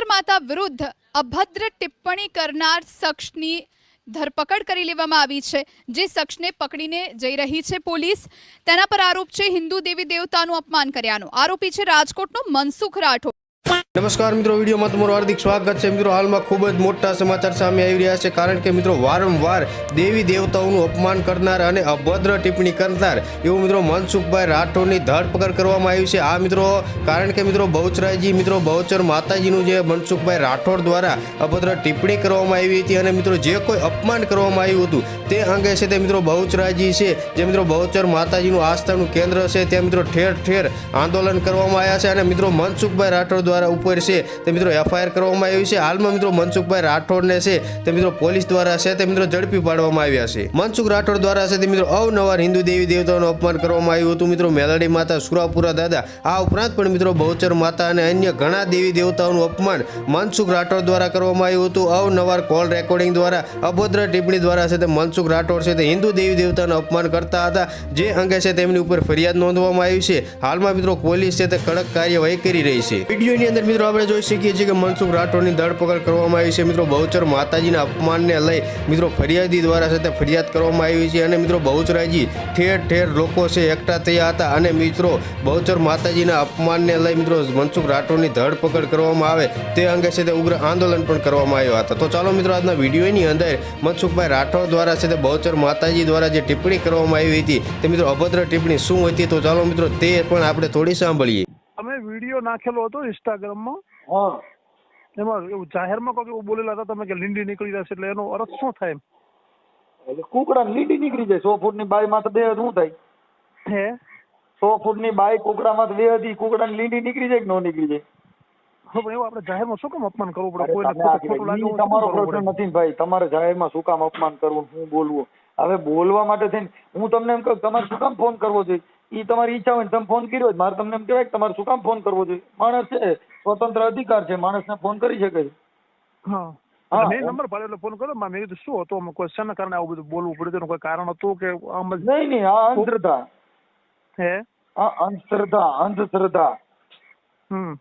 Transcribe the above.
બહુચર માતા વિરુદ્ધ અભદ્ર ટિપ્પણી કરનાર શખ્સની ધરપકડ કરી લેવામાં આવી છે. જે શખ્સને પકડીને જઈ રહી છે પોલીસ. તેના પર આરોપ છે હિન્દુ દેવી દેવતાનું અપમાન કર્યાનો. આરોપી છે રાજકોટનો મનસુખ રાઠોડ. નમસ્કાર મિત્રો, વિડીયોમાં તમારું હાર્દિક સ્વાગત છે. મિત્રો, હાલમાં ખૂબ જ મોટા સમાચાર સામે આવી રહ્યા છે, કારણ કે મિત્રો, વારંવાર દેવી દેવતાઓનું અપમાન કરનાર અને અભદ્ર ટિપ્પણી કરનાર એવું મિત્રો મનસુખભાઈ રાઠોડની ધરપકડ કરવામાં આવી છે. આ મિત્રો, કારણ કે મિત્રો બહુચરાયજી મિત્રો, બહુચર માતાજીનું જે મનસુખભાઈ રાઠોડ દ્વારા અભદ્ર ટિપ્પણી કરવામાં આવી હતી અને મિત્રો, જે કોઈ અપમાન કરવામાં આવ્યું હતું તે અંગે છે તે મિત્રો બહુચરાયજી છે. જે મિત્રો, બહુચર માતાજીનું આસ્થાનું કેન્દ્ર છે, ત્યાં મિત્રો ઠેર ઠેર આંદોલન કરવામાં આવ્યા છે અને મિત્રો, મનસુખભાઈ રાઠોડ દ્વારા ઉપર તે મિત્રો એફઆઈઆર કરવામાં આવી છે. હાલમાં મિત્રો મનસુખભાઈ રાઠોડને છે. તે મિત્રો પોલીસ દ્વારા છે તે મિત્રો ઝડપી પાડવામાં આવ્યા છે. મનસુખ રાઠોડ દ્વારા છે તે મિત્રો અવનવાર હિન્દુ દેવી દેવતાઓનું અપમાન કરવામાં આવ્યું હતું. મિત્રો મેલાડી માતા સુરાપુરા દાદા, આ ઉપરાંત પણ મિત્રો બહુચર માતા અને અન્ય ઘણા દેવી દેવતાઓનું અપમાન મનસુખ રાઠોડ દ્વારા કરવામાં આવ્યું હતું. અવનવાર કોલ રેકોર્ડિંગ દ્વારા, અભદ્ર ટિપ્પણી દ્વારા છે તે મનસુખ રાઠોડ છે તે હિન્દુ દેવી દેવતાનું અપમાન કરતા હતા. જે અંગે છે તેમની ઉપર ફરિયાદ નોંધવામાં આવી છે. હાલમાં મિત્રો પોલીસ છે તે કડક કાર્યવાહી કરી રહી છે. વિડીયોની અંદર મિત્રો, આપણે જોઈ શકીએ છીએ કે મનસુખ રાઠોડની ધરપકડ કરવામાં આવી છે. મિત્રો, બહુચર માતાજીના અપમાનને લઈ મિત્રો ફરિયાદી દ્વારા સાથે ફરિયાદ કરવામાં આવી છે અને મિત્રો, બહુચરાજી ઠેર ઠેર લોકો છે, એકઠા થયા હતા અને મિત્રો, બહુચર માતાજીના અપમાનને લઈ મિત્રો, મનસુખ રાઠોડની ધરપકડ કરવામાં આવે તે અંગે છે તે ઉગ્ર આંદોલન પણ કરવામાં આવ્યા હતા. તો ચાલો મિત્રો, આજના વિડીયોની અંદર મનસુખભાઈ રાઠોડ દ્વારા છે તે બહુચર માતાજી દ્વારા જે ટિપ્પણી કરવામાં આવી હતી તે મિત્રો, અભદ્ર ટિપ્પણી શું હતી? તો ચાલો મિત્રો, તે પણ આપણે થોડી સાંભળીએ. વીડિયો નાખેલો હતો ઇન્સ્ટાગ્રામમાં હા. એમાં જાહેરમાં કોઈક એવું બોલેલા હતા તમે કે લીંડી નીકળી જશે એટલે એનો અર્થ શું થાય એટલે કુકડા લીંડી નીકળી જાય સો ફૂટની બાયમાં બે શું થાય? હે? સો ફૂટની બાય કુકડા માં બે હતી કુકડા લીંડી નીકળી જાય કે નો નીકળી જાય? એવું આપણે જાહેરમાં શું કામ અપમાન કરવું પડે? કોઈને તમારો પ્રશ્ન? નથી ભાઈ તમારે જાહેરમાં શું કામ અપમાન કરવું ને શું બોલવું? હવે બોલવા માટે થઈને હું તમને એમ કહું તમારે શું કામ ફોન કરવો જોઈએ? ઈ તમારી ઈચ્છા હોય ને તમે ફોન કર્યો મારે તમને એમ કહેવાય કે તમારે શું કામ ફોન કરવો જોઈએ? માણસ છે સ્વતંત્ર અધિકાર છે માણસને ફોન કરી શકે છે. હા. હા, મેં નંબર પાડ્યો એટલે ફોન કર્યો. મેં કીધું શું હતું? કોઈ શેના કારણે આવું બધું બોલવું પડ્યું? કોઈ કારણ હતું કે આમ જ? નહીં નહીં આ અંધશ્રદ્ધા. હે? આ અંધશ્રદ્ધા અંધશ્રદ્ધા. હમ.